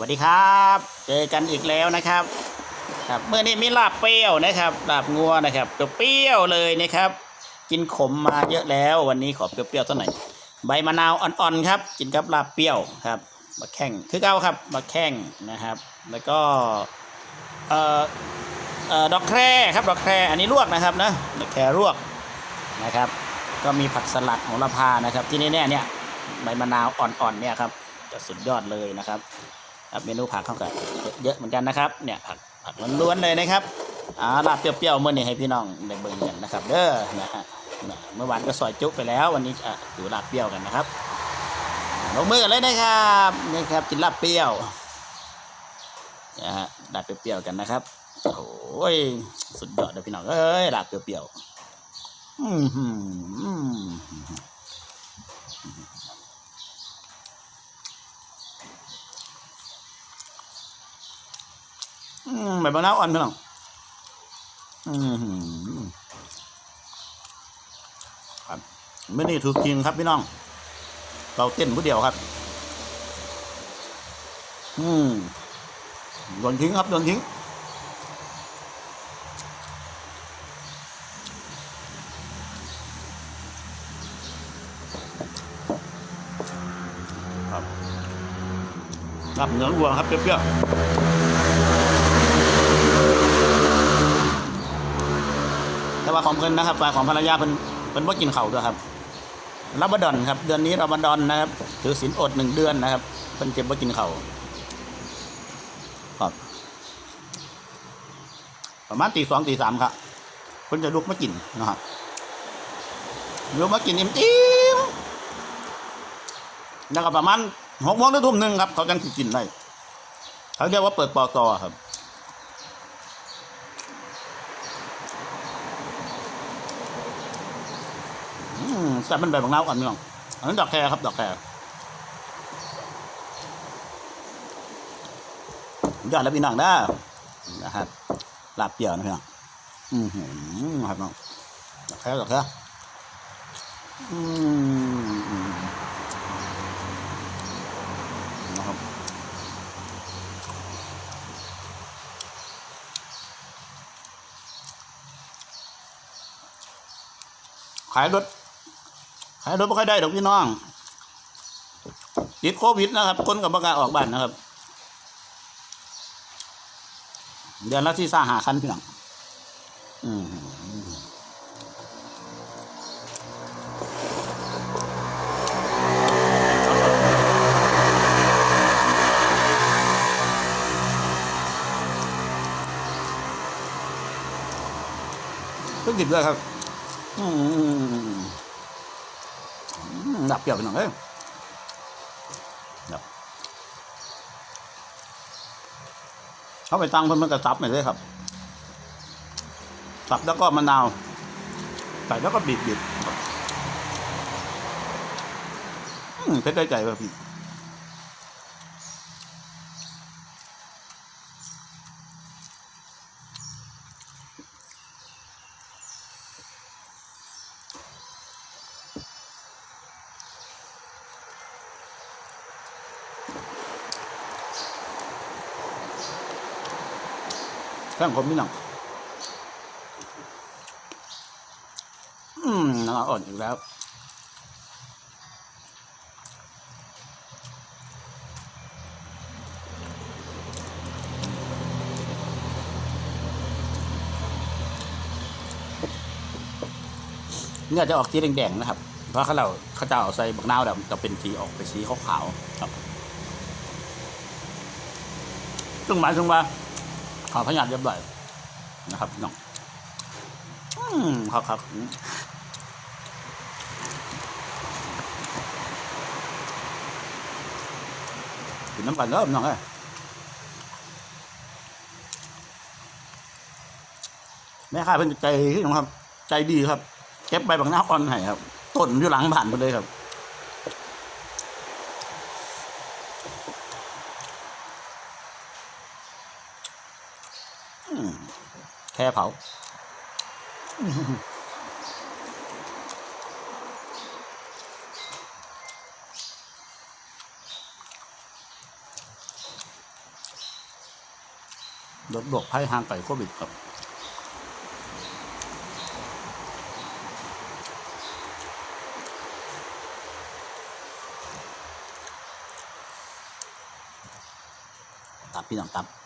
วัสดีครับ เจอกันอีกแล้วนะครับ ครับเมื่อนี้มีลาบเปรี้ยวนะครับลาบงัวนะครับเปรี้ยวเลยนะครับ กินขมมาเยอะแล้ว วันนี้ขอเปรี้ยวๆสักหน่อยใบมะนาวอ่อนๆครับ กินกับลาบเปรี้ยวครับมะแข้งคือเก้าครับมะแข้งนะครับ แล้วก็เอ่อเอ่อดอกแคร่ครับดอกแคร่อันนี้ลวกนะครับนะดอกแคร่ลวกนะครับ ก็มีผักสลัดโหระพานะครับ ที่นี่เนี่ยเนี่ยใบมะนาวอ่อนๆเนี่ยครับจะสุดยอดเลยนะครับ ครับเมนูผักเข้ากับเยอะเหมือนกันนะครับเนี่ยผักผักล้วนๆเลยนะครับอ่าลาบเปรี้ยวๆเมื่อนี้ให้พี่น้องได้เบิ่งกันนะครับ เด้อนะฮะเมื่อวานก็ซอยจุไปแล้ว วันนี้อะดูลาบเปรี้ยวกันนะครับลงมือกันเลยนะครับนี่ครับกินลาบเปรี้ยวนะฮะลาบเปรี้ยวๆกันนะครับโอ้ยสุดยอดเลยพี่น้องเอ้ยลาบเปรี้ยวๆอืม มอืมแบบมะนาวอ่อนพี่น้องอืมครับไม่นี่ถูกจริงครับพี่น้อง เราเต้นผู้เดียวครับ อืมโดนทิ้งครับโดนทิ้งครับ ครับเนื้อวัวครับเปรี้ยวๆ แต่ว่า ของเพิ่นนะครับว่าของภรรยาเพิ่นเพิ่นว่ากินเข่าด้วยครับรับบัดอนครับ เดือนนี้รับบัดอนนะครับถือศีลอดหนึ่งเดือนนะครับเพิ่นเจ็บว่ากินเข่าครับประมาณตีสองตีสามครับเพิ่นจะลุกมากินนะครับลุกมากินอิ่มอิ่มแล้วก็ประมาณหกโมงถึงทุ่มหนึ่งครับ เขาจังสิกินได้เขาเรียกว่าเปิดปอตอครับืมแต่มันแบบของเราอ่อนพี่น้องอันนั้นดอกแครครับดอกแครยอดแล้วพี่น้องได้นะครับลาบเปรี้ยวนะพี่น้องอืมหืมครับน้องดอกแครดอกแครอืมอืมนะครับขายรถ ขายรถไม่ค่อยได้ดอกพี่น้องติดโควิดนะครับ คนกับประกล้าออกบ้านนะครับ เดือนละที่ซาหาคันพี่น้องอืมเพิ่งกินด้วยครับ อืม หนับเปรี้ยวไปหน่อยเอ้ยดับเขาไปตั้งเพิ่มมันกระซับหน่อยเลยครับสับแล้วก็มะนาว ใส่แล้วก็บีบบีบเพชรได้ใจเลย พี่แข้งผมนี่หนังอืมน้ำอ่อนอีกแล้วเนี่ยจะออกสีแดงๆนะครับ เพราะเขาเราเขาจะเอาใส่บักนาวแบบจะเป็นสีออกเป็นสีขาวๆครับซึ่งหมายถึงว่า ขอพยานเรียบร้อยนะครับน้องอืมครับครับกินน้ำกันเริ่มน้องเอ้ยแม่ค้าเพิ่นใจที่น้องครับ ใจดีครับเก็บใบบางหน้าอ่อนให้ครับต้นอยู่หลังบ้านหมดเลยครับ แค่เผา ลดโรคภัยห่างไกลโควิดครับตับพี่น้องตับ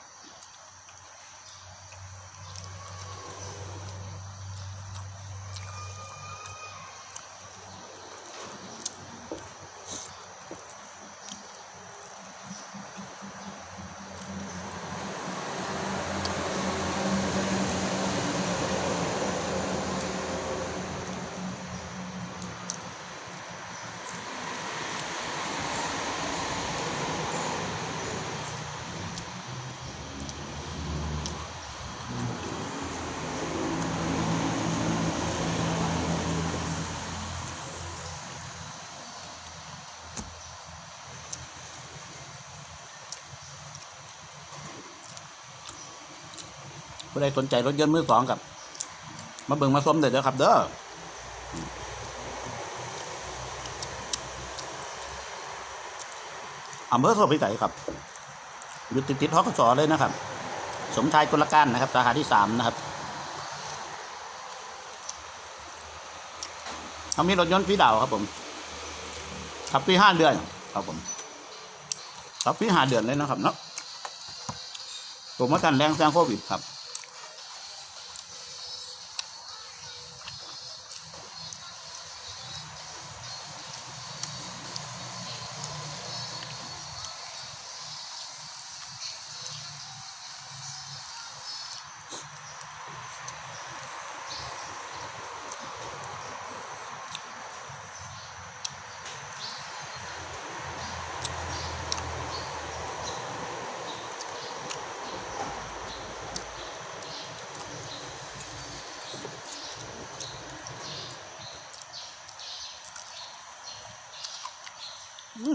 ผู้ใดสนใจรถยนต์มือสองกับ มาเบิ่งมาส้มเด็ดเด้อครับ เด้ออำเภอโสพิสัยครับ อยู่ติดติดๆทกสเลยนะครับ สมชายกุลการนะครับสาขาที่สามนะครับเขามีรถยนต์ฟรีดาวครับผมขับฟรีห้าเดือนครับผมขับฟรีห้าเดือนเลยนะครับเนาะผมว่ากันแรงแซงโควิดครับ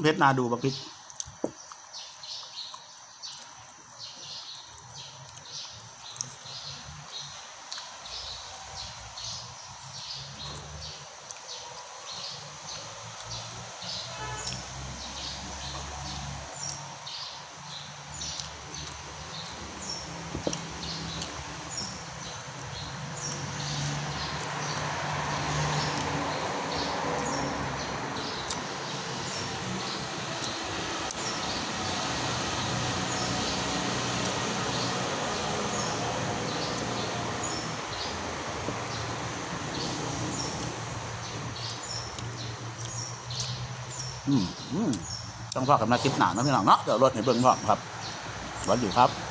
เพชรนาดูบักพริก อืมอืมต้องพอกับมาคลิปหนาเนาะพี่น้องเนาะเดี๋ยวรถให้เบิ่งพร้อมครับสวัสดีครับ